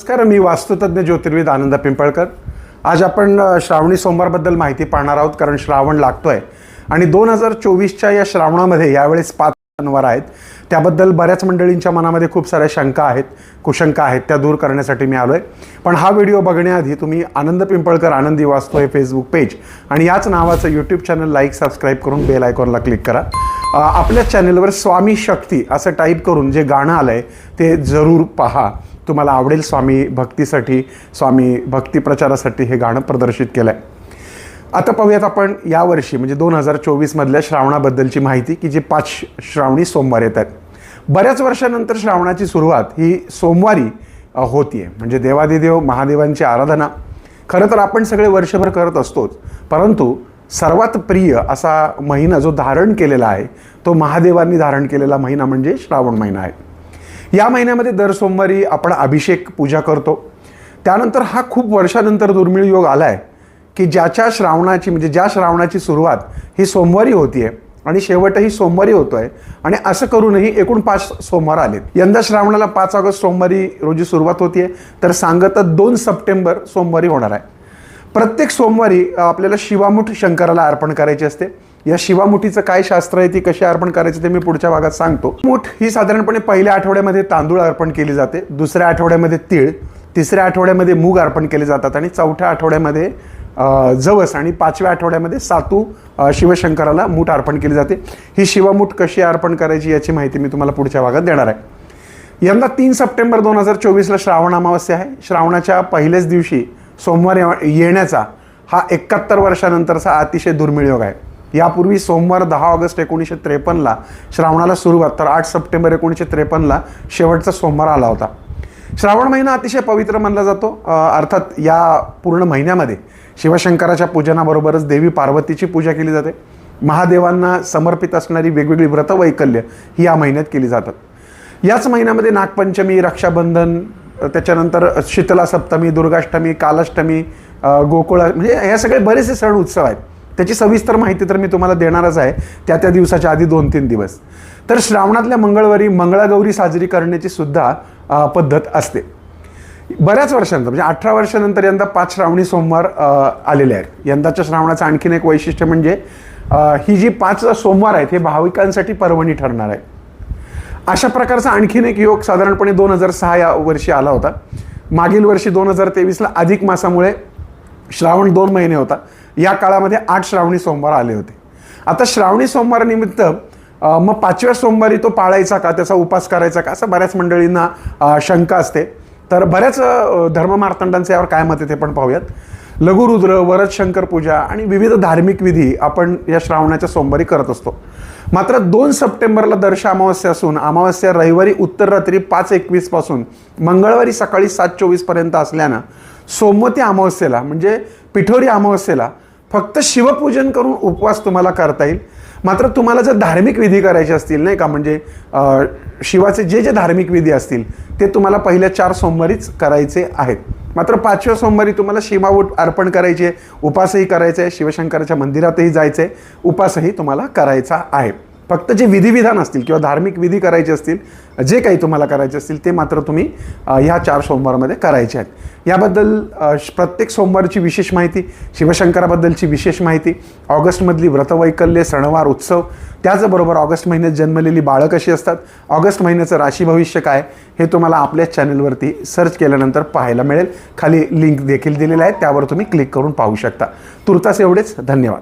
नमस्कार मी वास्तुतज्ञ ज्योतिर्विद आनंद पिंपळकर. आज आपण श्रावणी सोमवारबद्दल माहिती पाहणार आहोत कारण श्रावण लागतोय. आणि दोन हजार चोवीसच्या या श्रावणामध्ये यावेळेस पाच सणवार आहेत. त्याबद्दल बऱ्याच मंडळींच्या मनामध्ये खूप साऱ्या शंका आहेत कुशंका आहेत त्या दूर करण्यासाठी मी आलो आहे पण हा व्हिडिओ बघण्याआधी तुम्ही आनंद पिंपळकर आनंदी वास्तू हे फेसबुक पेज आणि याच नावाचं यूट्यूब चॅनल लाईक सबस्क्राईब करून बेल आयकॉनला क्लिक करा. आपल्या चॅनलवर स्वामी शक्ती असं टाईप करून जे गाणं आलं आहे ते जरूर पहा. तुम्हाला आवडेल स्वामी भक्तीसाठी स्वामी भक्तिप्रचारासाठी हे गाणं प्रदर्शित केलं आहे आता पाहूयात आपण यावर्षी म्हणजे दोन हजार चोवीसमधल्या श्रावणाबद्दलची माहिती की जे पाच श्रावणी सोमवार येत आहेत. बऱ्याच वर्षानंतर श्रावणाची सुरुवात ही सोमवारी होती आहे म्हणजे देवादिदेव महादेवांची आराधना. खरं तर आपण सगळे वर्षभर करत असतोच. परंतु सर्वात प्रिय असा महिना जो धारण केलेला आहे तो महादेवांनी धारण केलेला महिना म्हणजे श्रावण महिना आहे. या महिन्यामध्ये दर सोमवारी आपण अभिषेक पूजा करतो. त्यानंतर हा खूप वर्षानंतर दुर्मिळ योग आला आहे की ज्याच्या श्रावणाची म्हणजे ज्या श्रावणाची सुरुवात ही सोमवारी होतीये आणि शेवटही सोमवारी होतो आहे आणि असं करूनही एकूण पाच सोमवार आलेत. यंदा श्रावणाला पाच ऑगस्ट सोमवारी रोजी सुरुवात होतीये तर सांगतं दोन सप्टेंबर सोमवारी होणार आहे. प्रत्येक सोमवारी आपल्याला शिवामुठ शंकराला अर्पण करायची असते. या शिवामुठीचं काय शास्त्र आहे ती कशी अर्पण करायची ते मी पुढच्या भागात सांगतो. मुठ ही साधारणपणे पहिल्या आठवड्यामध्ये तांदूळ अर्पण केली जाते दुसऱ्या आठवड्यामध्ये तीळ तिसऱ्या आठवड्यामध्ये मूग अर्पण केले जातात आणि चौथ्या आठवड्यामध्ये जवस आणि पाचव्या आठवड्यामध्ये सातू शिवशंकराला मूठ अर्पण केली जाते. ही शिवामूठ कशी अर्पण करायची याची माहिती मी तुम्हाला पुढच्या भागात देणार आहे. यंदा तीन सप्टेंबर दोन हजार चोवीसला श्रावण अमावस्या आहे. श्रावणाच्या पहिल्याच दिवशी सोमवार येण्याचा हा एकाहत्तर वर्षानंतरचा अतिशय दुर्मिळ योग आहे. यापूर्वी सोमवार दहा ऑगस्ट एकोणीसशे त्रेपन्नला श्रावणाला सुरुवात तर आठ सप्टेंबर एकोणीसशे त्रेपन्नला शेवटचा सोमवार आला होता. श्रावण महिना अतिशय पवित्र मानला जातो. अर्थात या पूर्ण महिन्यामध्ये शिवशंकराच्या पूजनाबरोबरच देवी पार्वतीची पूजा केली जाते. महादेवांना समर्पित असणारी वेगवेगळी व्रत वैकल्य ही या महिन्यात केली जातात. याच महिन्यामध्ये नागपंचमी रक्षाबंधन त्याच्यानंतर शीतला सप्तमी दुर्गाष्टमी कालाष्टमी गोकुळ गोकुळा म्हणजे हे सगळे बरेचसे सण उत्सव आहेत. त्याची सविस्तर माहिती तर मी तुम्हाला देणारच आहे. त्या त्या दिवसाच्या आधी दोन तीन दिवस. तर श्रावणातल्या मंगळवारी मंगळागौरी साजरी करण्याची सुद्धा पद्धत असते. बऱ्याच वर्षानंतर म्हणजे अठरा वर्षानंतर यंदा पाच श्रावणी सोमवार आलेले आहेत. यंदाच्या श्रावणाचं आणखीन एक वैशिष्ट्य म्हणजे ही जी पाच सोमवार आहेत हे भाविकांसाठी पर्वणी ठरणार आहे अशा प्रकारचा आणखीन एक योग साधारणपणे दोन हजार सहा या वर्षी आला होता. मागील वर्षी दोन हजार तेवीसला अधिक मासामुळे श्रावण दोन महिने होता. या काळामध्ये आठ श्रावणी सोमवार आले होते. आता श्रावणी सोमवारानिमित्त मग पाचव्या सोमवारी तो पाळायचा का त्याचा उपास करायचा का असं बऱ्याच मंडळींना शंका असते. तर बऱ्याच धर्ममार्तंडांचं यावर काय मत आहे ते पण पाहूयात. लघुरुद्र वरद शंकर पूजा आणि विविध धार्मिक विधी आपण या श्रावणाच्या सोमवारी करत असतो. मात्र दोन सप्टेंबरला दर्श अमावस्या असून अमावस्या रविवारी उत्तर रात्री पाच एकवीसपासून मंगळवारी सकाळी सात चोवीसपर्यंत असल्यानं सोमवती अमावस्येला म्हणजे पिठोरी अमावस्येला फक्त शिवपूजन करून उपवास तुम्हाला करता येईल. मात्र तुम्हाला जर धार्मिक विधी करायचे असतील नाही का? म्हणजे शिवाचे जे जे धार्मिक विधी असतील ते तुम्हाला पहिल्या चार सोमवारीच करायचे आहेत. मात्र पाचव्या सोमवारी तुम्हाला शिमावूट अर्पण करायची आहे उपासही करायचे आहे शिवशंकराच्या मंदिरातही जायचं आहे उपासही तुम्हाला करायचा आहे. फक्त जे विधिविधान असतील किंवा धार्मिक विधी करायचे असतील जे काही तुम्हाला करायचे असतील ते मात्र तुम्ही ह्या चार सोमवारमध्ये करायचे आहेत. याबद्दल श- प्रत्येक सोमवारची विशेष माहिती शिवशंकराबद्दलची विशेष माहिती ऑगस्टमधली व्रतवैकल्य सणवार उत्सव त्याचबरोबर ऑगस्ट महिन्यात जन्मलेली बाळं कशी असतात ऑगस्ट महिन्याचं राशी भविष्य काय हे तुम्हाला आपल्याच चॅनलवरती सर्च केल्यानंतर पाहायला मिळेल. खाली लिंक देखील दिलेलं आहे त्यावर तुम्ही क्लिक करून पाहू शकता. तुर्तास एवढेच. धन्यवाद.